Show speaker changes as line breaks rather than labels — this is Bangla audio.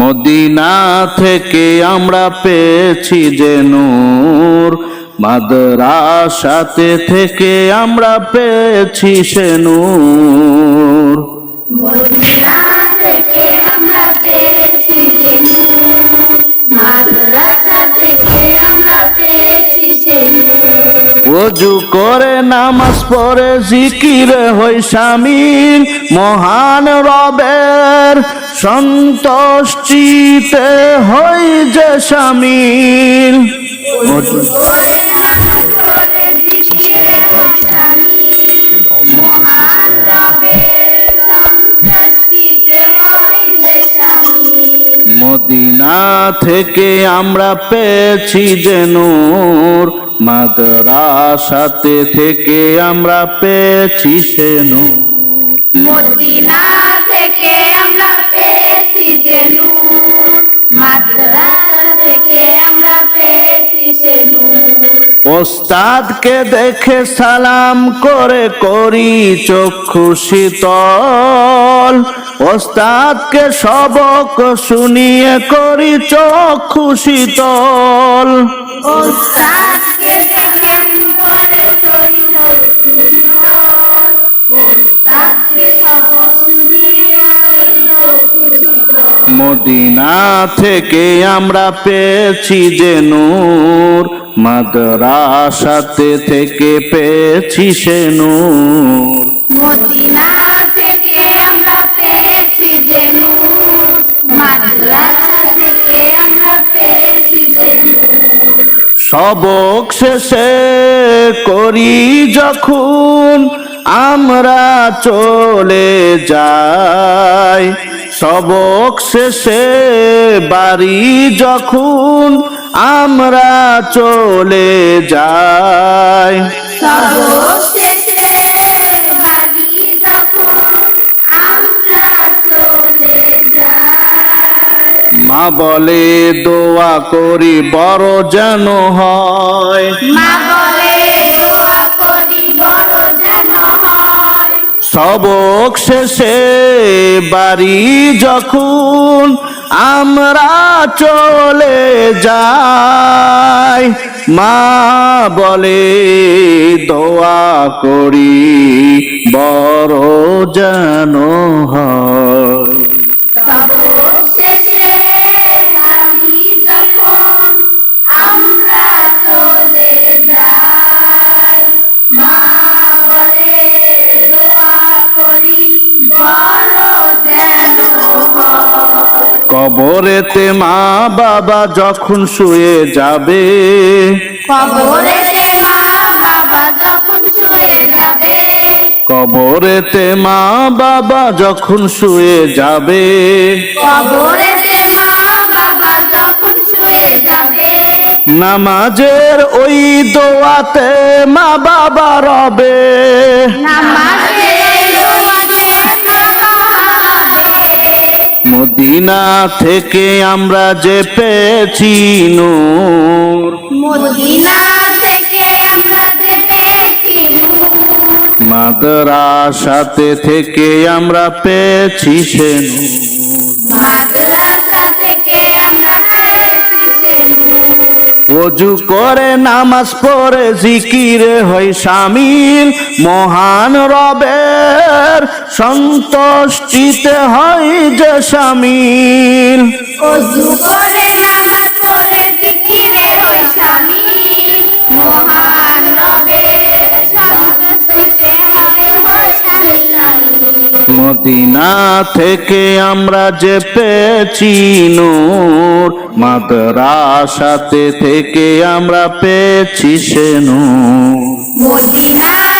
মদিনা থেকে আমরা পেয়েছি যে নূর। মাদ্রাসাতে থেকে আমরা পেয়েছি সে নূর। অজু করে নামাজ পড়ে জিকির হই স্বামীর মহান রবের সন্তুষ্টিতে হই যে শামিল মদিনা থেকে আমরা পেয়েছি যে নূর। মাদ্রাসাতে থেকে আমরা পেয়েছি সে নূর।
মদিনা থেকে
ওস্তাদকে দেখে সালাম করে করি চক্ষু শীতল। ওস্তাদকে সবক শুনিয়ে করি চক্ষু শীতল।
ওস্তাদকে
মদিনা থেকে আমরা পেয়েছি যে নূর মাদ্রাসাতে থেকে পেয়েছি সে নূর
মদিনা থেকে আমরা পেয়েছি যে নূর, মাদ্রাসা থেকে আমরা পেয়েছি যে নূর।
সবক শেষে করি যখন আমরা চলে যাই সবক শেষে বাড়ি যখন আমরা চলে যাই।
সবক শেষে বাড়ি যখন আমরা চলে যাই।
মা বলে দোয়া করি বড় যেন হয়।
মা বলে
সবক শেষে বাড়ি যখন আমরা চলে যাই মা বলে দোয়া করি বড় যেন হয়। কবরেতে মা বাবা যখন শুয়ে যাবে
কবরেতে মা বাবা যখন শুয়ে যাবে
কবরেতে মা বাবা যখন শুয়ে যাবে
কবরেতে মা বাবা যখন শুয়ে যাবে
নামাজের ওই দোয়াতে মা বাবা রবে। মদিনা থেকে আমরা যে পেয়েছি নূর।
মদিনা থেকে আমরা যে পেয়েছি
মাদ্রাসাতে থেকে আমরা পেয়েছি সে নূর। অজু করে নামাজ পড়ে জিকিরে হয় শামিল মহান রবের সন্তুষ্টিতে হয় যে শামিল
অজু করে
মদিনা থেকে আমরা যে পেয়েছি নূর মাদ্রাসাতে থেকে আমরা পেয়েছি সে নূর।
মদিনা